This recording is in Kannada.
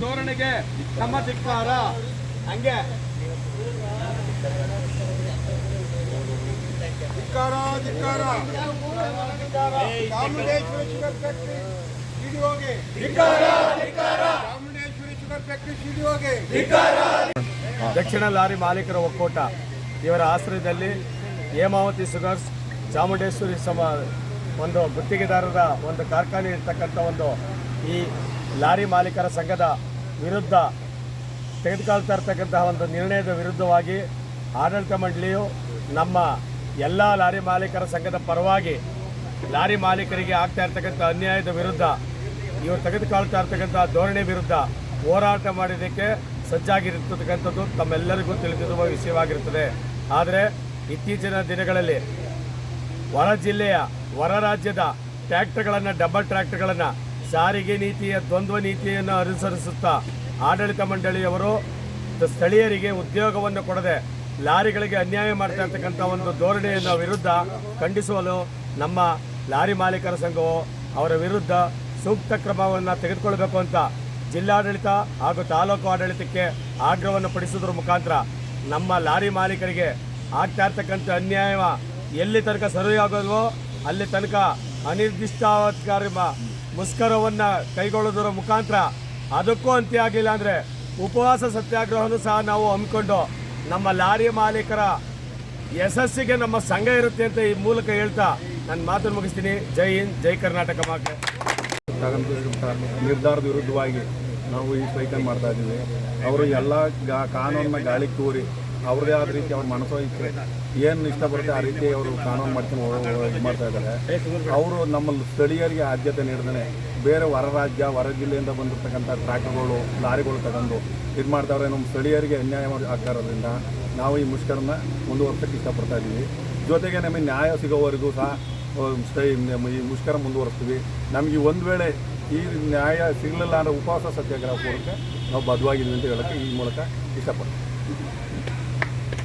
ಧೋರಣೆಗೆ ನಮ್ಮ ಧಿಕ್ಕಾರ ಹಂಗೆ. ಧಿಕ್ಕಾರ ಧಿಕ್ಕಾರ. ಚಾಮುಂಡೇಶ್ವರಿ ಶುಗರ್ ಫ್ಯಾಕ್ಟ್ರಿ ಸಿಡಿಒಗೆ ಚಾಮುಂಡೇಶ್ವರಿ ಶುಗರ್ ಫ್ಯಾಕ್ಟ್ರಿ ಸಿಡಿಒಗೆ ದಕ್ಷಿಣ ಲಾರಿ ಮಾಲೀಕರ ಒಕ್ಕೂಟ. ಇವರ ಆಶ್ರಯದಲ್ಲಿ ಹೇಮಾವತಿ ಸುಗರ್ಸ್ ಚಾಮುಂಡೇಶ್ವರಿ ಸಮ ಒಂದು ಗುತ್ತಿಗೆದಾರರ ಒಂದು ಕಾರ್ಖಾನೆ ಇರ್ತಕ್ಕಂಥ ಒಂದು ಈ ಲಾರಿ ಮಾಲೀಕರ ಸಂಘದ ವಿರುದ್ಧ ತೆಗೆದುಕೊಳ್ತಾ ಇರ್ತಕ್ಕಂತಹ ಒಂದು ನಿರ್ಣಯದ ವಿರುದ್ಧವಾಗಿ ಆಡಳಿತ ಮಂಡಳಿಯು ನಮ್ಮ ಎಲ್ಲ ಲಾರಿ ಮಾಲೀಕರ ಸಂಘದ ಪರವಾಗಿ ಲಾರಿ ಮಾಲೀಕರಿಗೆ ಆಗ್ತಾ ಇರ್ತಕ್ಕಂಥ ಅನ್ಯಾಯದ ವಿರುದ್ಧ, ಇವರು ತೆಗೆದುಕೊಳ್ತಾ ಇರ್ತಕ್ಕಂಥ ಧೋರಣೆ ವಿರುದ್ಧ ಹೋರಾಟ ಮಾಡಿದ್ದಕ್ಕೆ ಸಜ್ಜಾಗಿರ್ತಕ್ಕಂಥದ್ದು ತಮ್ಮೆಲ್ಲರಿಗೂ ತಿಳಿದಿರುವ ವಿಷಯವಾಗಿರುತ್ತದೆ. ಆದರೆ ಇತ್ತೀಚಿನ ದಿನಗಳಲ್ಲಿ ಹೊರ ಜಿಲ್ಲೆಯ, ಹೊರ ರಾಜ್ಯದ ಟ್ರ್ಯಾಕ್ಟರ್ಗಳನ್ನು, ಡಬಲ್ ಟ್ರ್ಯಾಕ್ಟರ್ಗಳನ್ನು ಸಾರಿಗೆ ನೀತಿಯ ದ್ವಂದ್ವ ನೀತಿಯನ್ನು ಅನುಸರಿಸುತ್ತಾ ಆಡಳಿತ ಮಂಡಳಿಯವರು ಸ್ಥಳೀಯರಿಗೆ ಉದ್ಯೋಗವನ್ನು ಕೊಡದೆ ಲಾರಿಗಳಿಗೆ ಅನ್ಯಾಯ ಮಾಡ್ತಾ ಇರ್ತಕ್ಕಂಥ ಒಂದು ಧೋರಣೆಯನ್ನು ವಿರುದ್ಧ ಖಂಡಿಸುವಲು ನಮ್ಮ ಲಾರಿ ಮಾಲೀಕರ ಸಂಘವು ಅವರ ವಿರುದ್ಧ ಸೂಕ್ತ ಕ್ರಮವನ್ನು ತೆಗೆದುಕೊಳ್ಬೇಕು ಅಂತ ಜಿಲ್ಲಾಡಳಿತ ಹಾಗೂ ತಾಲೂಕು ಆಡಳಿತಕ್ಕೆ ಆಗ್ರಹವನ್ನು ಪಡಿಸುವುದರ ಮುಖಾಂತರ ನಮ್ಮ ಲಾರಿ ಮಾಲೀಕರಿಗೆ ಆಗ್ತಾ ಇರ್ತಕ್ಕಂಥ ಅನ್ಯಾಯ ಎಲ್ಲಿ ತನಕ ಸರಿಯಾಗೋಲ್ವೋ ಅಲ್ಲಿ ತನಕ ಅನಿರ್ದಿಷ್ಟಾವಧಿಕಾರಿ ಮ- ಮುಷ್ಕರವನ್ನು ಕೈಗೊಳ್ಳೋದರ ಮುಖಾಂತರ ಅದಕ್ಕೂ ಅಂತ್ಯ ಆಗಿಲ್ಲ ಅಂದರೆ ಉಪವಾಸ ಸತ್ಯಾಗ್ರಹವನ್ನು ಸಹ ನಾವು ಹಮ್ಮಿಕೊಂಡು ನಮ್ಮ ಲಾರಿ ಮಾಲೀಕರ ಯಶಸ್ಸಿಗೆ ನಮ್ಮ ಸಂಘ ಇರುತ್ತೆ ಅಂತ ಈ ಮೂಲಕ ಹೇಳ್ತಾ ನಾನು ಮಾತನ್ನು ಮುಗಿಸ್ತೀನಿ. ಜೈ ಹಿಂದ್, ಜೈ ಕರ್ನಾಟಕ ತಗೊಂಡಿರುವಂಥ ನಿರ್ಧಾರದ ವಿರುದ್ಧವಾಗಿ ನಾವು ಈ ಸ್ಟ್ರೈಕನ್ನು ಮಾಡ್ತಾ ಇದ್ದೀವಿ. ಅವರು ಎಲ್ಲ ಕಾನೂನನ್ನ ಗಾಳಿಗೆ ತೂರಿ. ಅವ್ರದೇ ಆದ ರೀತಿ ಅವ್ರ ಮನಸ್ಸೋಯಿಕ್ಕೆ ಏನು ಇಷ್ಟ ಬರುತ್ತೆ ಆ ರೀತಿ ಅವರು ಕಾನೂನು ಮಾಡ್ಕೊಂಡು ಮಾಡ್ತಾ ಇದ್ದಾರೆ. ಅವರು ನಮ್ಮ ಸ್ಥಳೀಯರಿಗೆ ಆದ್ಯತೆ ನೀಡಿದ್ರೆ ಬೇರೆ ಹೊರ ರಾಜ್ಯ, ಹೊರ ಜಿಲ್ಲೆಯಿಂದ ಬಂದಿರತಕ್ಕಂಥ ಟ್ರ್ಯಾಕ್ಟರ್ಗಳು, ಲಾರಿಗಳು ತಗೊಂಡು ಇದು ಮಾಡ್ತಾವ್ರೆ. ನಮ್ಮ ಸ್ಥಳೀಯರಿಗೆ ಅನ್ಯಾಯ ಆಗ್ತಾ ನಾವು ಈ ಮುಷ್ಕರನ್ನ ಮುಂದುವರ್ಸಕ್ಕೆ ಇಷ್ಟಪಡ್ತಾ ಇದ್ದೀವಿ. ಜೊತೆಗೆ ನಮಗೆ ನ್ಯಾಯ ಸಿಗೋವರೆಗೂ ಸಹ ಈ ಮುಷ್ಕರ ಮುಂದುವರಿಸ್ತೀವಿ. ನಮಗೆ ಒಂದು ವೇಳೆ ಈ ನ್ಯಾಯ ಸಿಗಲಿಲ್ಲ ಅಂದರೆ ಉಪವಾಸ ಸತ್ಯಾಗ್ರಹ ಪೂರ್ವಕ್ಕೆ ನಾವು ಬದ್ಧವಾಗಿದ್ದೀವಿ ಅಂತ ಹೇಳೋಕ್ಕೆ ಈ ಮೂಲಕ ಇಷ್ಟಪಡ್ತೀವಿ.